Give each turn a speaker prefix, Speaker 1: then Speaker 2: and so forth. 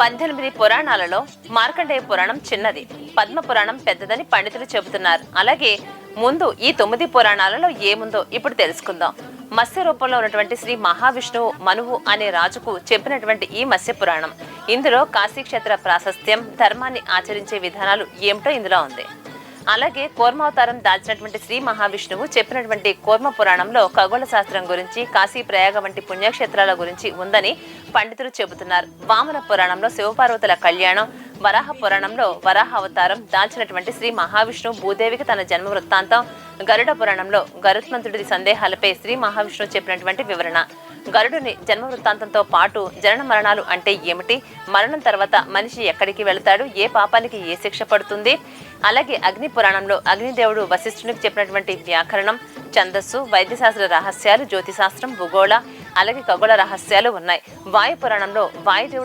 Speaker 1: పద్దెనిమిది పురాణాలలో మార్కండేయ పురాణం చిన్నది. పద్మ పురాణం పెద్దదని పండితులు చెబుతున్నారు. అలాగే ముందు ఈ తొమ్మిది పురాణాలలో ఏముందో ఇప్పుడు తెలుసుకుందాం. మత్స్య రూపంలో ఉన్నటువంటి శ్రీ మహావిష్ణువు మనువు అనే రాజుకు చెప్పినటువంటి ఈ మత్స్య పురాణం. ఇందులో కాశీక్షేత్ర ప్రాశస్త్యం ధర్మాన్ని ఆచరించే విధానాలు ఏమిటో ఇందులో ఉంది. అలాగే కూర్మావతారం దాల్చినటువంటి శ్రీ మహావిష్ణువు చెప్పినటువంటి కూర్మ పురాణంలో ఖగోళ శాస్త్రం గురించి కాశీ ప్రయాగ వంటి పుణ్యక్షేత్రాల గురించి ఉందని పండితులు చెబుతున్నారు. వామన పురాణంలో శివపార్వతుల కళ్యాణం వరాహ పురాణంలో వరాహ అవతారం దాల్చినటువంటి శ్రీ మహావిష్ణువు భూదేవికి తన జన్మ వృత్తాంతం గరుడ పురాణంలో గరుత్మంతుడి సందేహాలపై శ్రీ మహావిష్ణువు చెప్పినటువంటి వివరణ. గరుడుని జన్మ వృత్తాంతంతో పాటు జనన మరణాలు అంటే ఏమిటి? మరణం తర్వాత మనిషి ఎక్కడికి వెళతాడు? ఏ పాపానికి ఏ శిక్ష పడుతుంది? అలాగే అగ్ని పురాణంలో అగ్నిదేవుడు వశిష్ఠునికి చెప్పినటువంటి వ్యాకరణం ఛందస్సు వైద్యశాస్త్ర రహస్యాలు జ్యోతిశాస్త్రం భూగోళ అలాగే ఖగోళ రహస్యాలు ఉన్నాయి. వాయు పురాణంలో వాయుదేవుడు